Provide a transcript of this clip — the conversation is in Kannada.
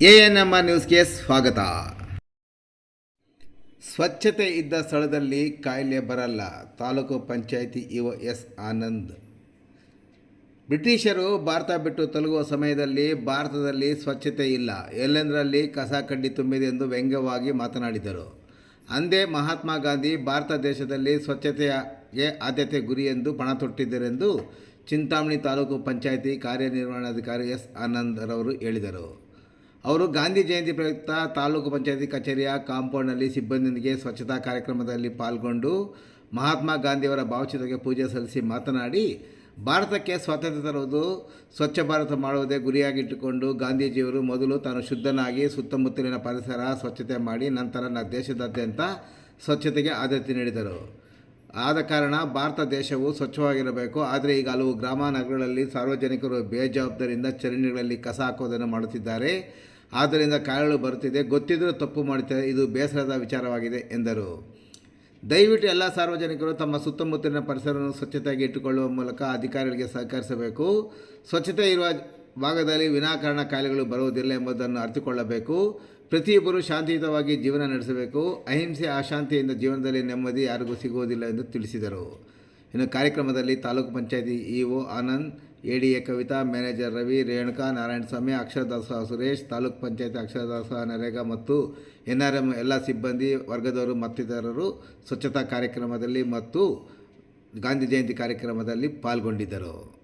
ಎ ಎನ್ ಎಂ ಆರ್ ನ್ಯೂಸ್ಗೆ ಸ್ವಾಗತ. ಸ್ವಚ್ಛತೆ ಇದ್ದ ಸ್ಥಳದಲ್ಲಿ ಕಾಯಿಲೆ ಬರಲ್ಲ. Taluk panchayat EO S Anand. ಬ್ರಿಟಿಷರು ಭಾರತ ಬಿಟ್ಟು ತೊಲಗುವ ಸಮಯದಲ್ಲಿ ಭಾರತದಲ್ಲಿ ಸ್ವಚ್ಛತೆ ಇಲ್ಲ. ಎಲ್ಲೆಂದರಲ್ಲಿ ಕಸ ಕಡ್ಡಿ ತುಂಬಿದೆ ಎಂದು ವ್ಯಂಗ್ಯವಾಗಿ ಮಾತನಾಡಿದರು. ಅಂದೇ ಮಹಾತ್ಮ ಗಾಂಧಿ, ಭಾರತ ದೇಶದಲ್ಲಿ ಸ್ವಚ್ಛತೆಗೆ ಆದ್ಯತೆ ಗುರಿ ಎಂದು ಪಣ ತೊಟ್ಟಿದ್ದರೆಂದು ಚಿಂತಾಮಣಿ ತಾಲೂಕು ಪಂಚಾಯಿತಿ ಕಾರ್ಯನಿರ್ವಹಣಾಧಿಕಾರಿ ಎಸ್ ಆನಂದ್ ರವರು ಹೇಳಿದರು. ಅವರು ಗಾಂಧಿ ಜಯಂತಿ ಪ್ರಯುಕ್ತ ತಾಲೂಕು ಪಂಚಾಯತಿ ಕಚೇರಿಯ ಕಾಂಪೌಂಡ್ನಲ್ಲಿ ಸಿಬ್ಬಂದಿಯೊಂದಿಗೆ ಸ್ವಚ್ಛತಾ ಕಾರ್ಯಕ್ರಮದಲ್ಲಿ ಪಾಲ್ಗೊಂಡು ಮಹಾತ್ಮ ಗಾಂಧಿಯವರ ಭಾವಚಿತ್ರಕ್ಕೆ ಪೂಜೆ ಸಲ್ಲಿಸಿ ಮಾತನಾಡಿ, ಭಾರತಕ್ಕೆ ಸ್ವಾತಂತ್ರ್ಯ ತರುವುದು, ಸ್ವಚ್ಛ ಭಾರತ ಮಾಡುವುದೇ ಗುರಿಯಾಗಿಟ್ಟುಕೊಂಡು ಗಾಂಧೀಜಿಯವರು ಮೊದಲು ತಾನು ಶುದ್ಧನಾಗಿ ಸುತ್ತಮುತ್ತಲಿನ ಪರಿಸರ ಸ್ವಚ್ಛತೆ ಮಾಡಿ ನಂತರ ದೇಶದಾದ್ಯಂತ ಸ್ವಚ್ಛತೆಗೆ ಆದ್ಯತೆ ನೀಡಿದರು. ಆದ ಕಾರಣ ಭಾರತ ದೇಶವು ಸ್ವಚ್ಛವಾಗಿರಬೇಕು. ಆದರೆ ಈಗ ಹಲವು ಗ್ರಾಮ ನಗರಗಳಲ್ಲಿ ಸಾರ್ವಜನಿಕರು ಬೇಜವಾಬ್ದಾರಿಯಿಂದ ಚರಂಡಿಗಳಲ್ಲಿ ಕಸ ಹಾಕೋದನ್ನು ಮಾಡುತ್ತಿದ್ದಾರೆ. ಆದ್ದರಿಂದ ಕಾಯಿಲೆಗಳು ಬರುತ್ತಿದೆ. ಗೊತ್ತಿದ್ದರೂ ತಪ್ಪು ಮಾಡುತ್ತಾರೆ ಇದು ಬೇಸರದ ವಿಚಾರವಾಗಿದೆ ಎಂದರು. ದಯವಿಟ್ಟು ಎಲ್ಲ ಸಾರ್ವಜನಿಕರು ತಮ್ಮ ಸುತ್ತಮುತ್ತಲಿನ ಪರಿಸರವನ್ನು ಸ್ವಚ್ಛತೆಯಾಗಿ ಇಟ್ಟುಕೊಳ್ಳುವ ಮೂಲಕ ಅಧಿಕಾರಿಗಳಿಗೆ ಸಹಕರಿಸಬೇಕು. ಸ್ವಚ್ಛತೆ ಇರುವ ಭಾಗದಲ್ಲಿ ವಿನಾಕಾರಣ ಕಾಯಿಲೆಗಳು ಬರುವುದಿಲ್ಲ ಎಂಬುದನ್ನು ಅರಿತುಕೊಳ್ಳಬೇಕು. ಪ್ರತಿಯೊಬ್ಬರು ಶಾಂತಿಯುತವಾಗಿ ಜೀವನ ನಡೆಸಬೇಕು. ಅಹಿಂಸೆ, ಅಶಾಂತಿಯಿಂದ ಜೀವನದಲ್ಲಿ ನೆಮ್ಮದಿ ಯಾರಿಗೂ ಸಿಗುವುದಿಲ್ಲ ಎಂದು ತಿಳಿಸಿದರು. ಇನ್ನು ಕಾರ್ಯಕ್ರಮದಲ್ಲಿ taluk panchayat EO Anand, ADA Kavitha, manager Ravi, Renuka, Narayanaswamy, ಅಕ್ಷರದಾಸ Suresh, taluk panchayat ಅಕ್ಷರದಾಸ ನರೇಗಾ ಮತ್ತು ಎನ್ ಆರ್ ಎಂ ಎಲ್ಲ ಸಿಬ್ಬಂದಿ, ವರ್ಗದವರು ಮತ್ತಿತರರು ಸ್ವಚ್ಛತಾ ಕಾರ್ಯಕ್ರಮದಲ್ಲಿ ಮತ್ತು ಗಾಂಧಿ ಜಯಂತಿ ಕಾರ್ಯಕ್ರಮದಲ್ಲಿ ಪಾಲ್ಗೊಂಡಿದ್ದರು.